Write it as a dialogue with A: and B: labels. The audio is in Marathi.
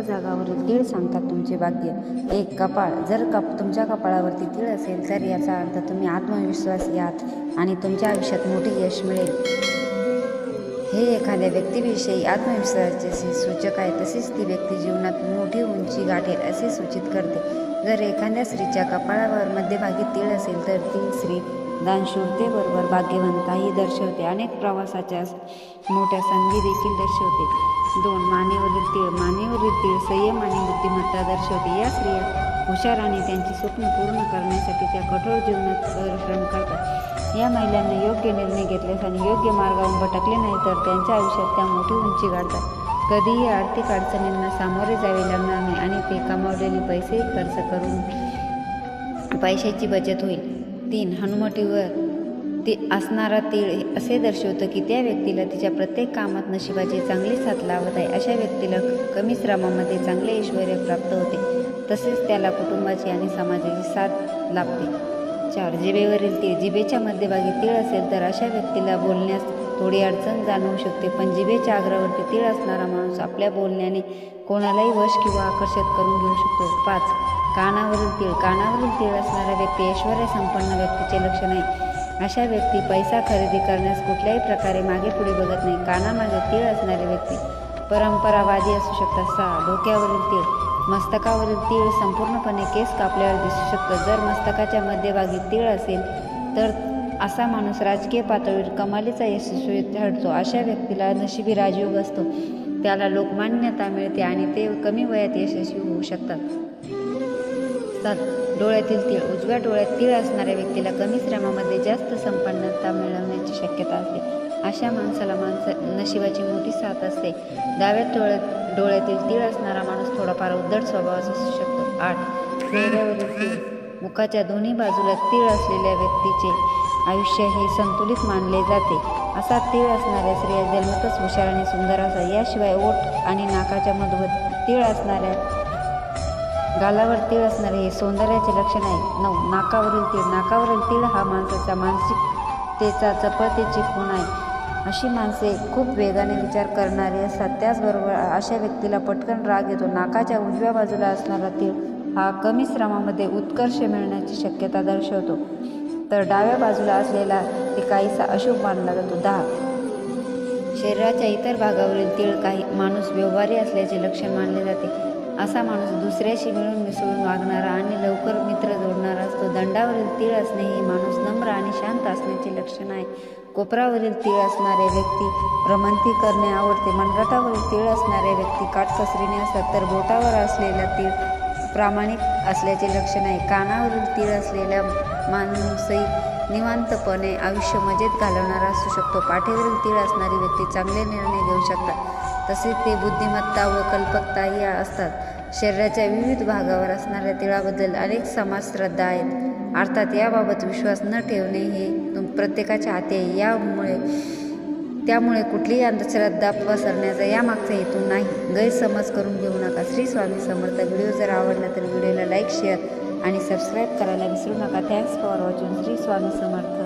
A: जागावरील तीळ सांगतात तुमचे भाग्य एक कपाळ जर कप तुमच्या कपाळावरती तीळ असेल तर याचा अर्थ तुम्ही आत्मविश्वासी आहात आणि तुमच्या आयुष्यात मोठे यश मिळेल. हे एखाद्या व्यक्तीविषयी आत्मविश्वासाचे सूचक आहे तसेच ती व्यक्ती जीवनात मोठी उंची गाठेल असे सूचित करते. जर एखाद्या स्त्रीच्या कपाळावर मध्यभागी तीळ असेल तर ती स्त्री दानशूरतेबरोबर भाग्यवंताही दर्शवते. अनेक प्रवासाच्या मोठ्या संधी देखील दर्शवते. दोन मानेवरील तीळ मानेवरील तीळ संयम आणि बुद्धिमत्ता दर्शवते. या स्त्रिया हुशार आणि त्यांची स्वप्न पूर्ण करण्यासाठी त्या कठोर जीवनात परिश्रम करतात. या महिलांना योग्य निर्णय घेतल्यास आणि योग्य मार्गावरून भटकले नाही तर त्यांच्या आयुष्यात त्या मोठी उंची गाठतात. कधीही आर्थिक अडचणींना सामोरे जावे लागणार नाही आणि ते कमावलेले पैसेही खर्च करून पैशाची बचत होईल. तीन हनुमटीवर ते असणारा तीळ असे दर्शवतं की त्या व्यक्तीला तिच्या प्रत्येक कामात नशिबाची चांगली साथ लावत आहे. अशा व्यक्तीला कमी श्रमामध्ये चांगले ऐश्वर प्राप्त होते. तसेच त्याला कुटुंबाची आणि समाजाची साथ लाभते. चार जिभेवरील तीळ जिभेच्या मध्यभागी तीळ असेल तर अशा व्यक्तीला बोलण्यास थोडी अडचण जाणवू शकते. पण जिभेच्या आग्रावरती तीळ असणारा माणूस आपल्या बोलण्याने कोणालाही वश किंवा आकर्षित करून घेऊ शकतो. पाच कानावरील तीळ. कानावरील तीळ असणारा व्यक्ती ऐश्वर संपन्न व्यक्तीचे लक्षण आहे. अशा व्यक्ती पैसा खरेदी करण्यास कुठल्याही प्रकारे मागे पुढे बघत नाही. कानामागे तीळ असणारे व्यक्ती परंपरावादी असू शकतात. सहा डोक्यावरील तीळ. मस्तकावरील तीळ संपूर्णपणे केस कापल्यावर दिसू शकतं. जर मस्तकाच्या मध्यभागी तीळ असेल तर असा माणूस राजकीय पातळीवर कमालीचा यशस्वी ठरतो. अशा व्यक्तीला नशिबी राजयोग असतो. त्याला लोकमान्यता मिळते आणि ते कमी वयात यशस्वी होऊ शकतात. सात डोळ्यातील तीळ उजव्या डोळ्यात तीळ असणाऱ्या व्यक्तीला कमी श्रमामध्ये जास्त संपन्नता मिळवण्याची शक्यता असते. अशा माणसाला माणस नशिबाची मोठी साथ असते. डाव्या डोळ्यात डोळ्यातील तीळ असणारा माणूस थोडाफार उद्धट स्वभावाचा असू शकतो. आठ. चेहऱ्यावरील तीळ. मुखाच्या दोन्ही बाजूला तीळ असलेल्या व्यक्तीचे आयुष्य हे संतुलित मानले जाते. असा तीळ असणाऱ्या स्त्रिया जन्मतच हुशार आणि सुंदर असा. याशिवाय ओठ आणि नाकाच्या मधोमध तीळ असणाऱ्या गालावर तीळ असणारे हे सौंदर्याचे लक्षण आहे नऊ नाकावरील तीळ. नाकावरील तीळ हा माणसाच्या मानसिकतेचा चपळतेची खूण आहे. अशी माणसे खूप वेगाने विचार करणारी असतात. त्याचबरोबर अशा व्यक्तीला पटकन राग येतो. नाकाच्या उजव्या बाजूला असणारा तीळ हा कमी श्रमामध्ये उत्कर्ष मिळण्याची शक्यता दर्शवतो. तर डाव्या बाजूला असलेला ते काहीसा अशुभ मानला जातो. दहा. शरीराच्या इतर भागावरील तीळ काही माणूस व्यवहारी असल्याचे लक्षण मानले जाते. असा माणूस दुसऱ्याशी मिळून मिसळून वागणारा आणि लवकर मित्र जोडणारा असतो. दंडावरील तीळ असणे ही माणूस नम्र आणि शांत असण्याचे लक्षण आहे. कोपरावरील तीळ असणारे व्यक्ती भ्रमंती करणे आवडते. मनगटावरील तीळ असणारे व्यक्ती काटकसरीने असतात तर बोटावर असलेला तीळ प्रामाणिक असल्याचे लक्षण आहे. कानावरील तीळ असलेल्या माणूसही निवांतपणे आयुष्य मजेत घालवणारा असू शकतो. पाठीवरील तीळ असणारी व्यक्ती चांगले निर्णय घेऊ शकतात. तसेच ते बुद्धिमत्ता व कल्पकताही असतात. शरीराच्या विविध भागावर असणाऱ्या तिळाबद्दल अनेक समाज श्रद्धा आहेत. अर्थात याबाबत विश्वास न ठेवणे हे तुम प्रत्येकाच्या हाती आहे. यामुळे त्यामुळे कुठलीही अंधश्रद्धा पसरण्याचा यामागचा हेतू नाही. गैरसमज करून घेऊ नका. श्री स्वामी समर्थ. व्हिडिओ जर आवडला तर व्हिडिओला लाईक शेअर आणि सबस्क्राईब करायला विसरू नका. Thanks for watching. Shri Swami Samarth.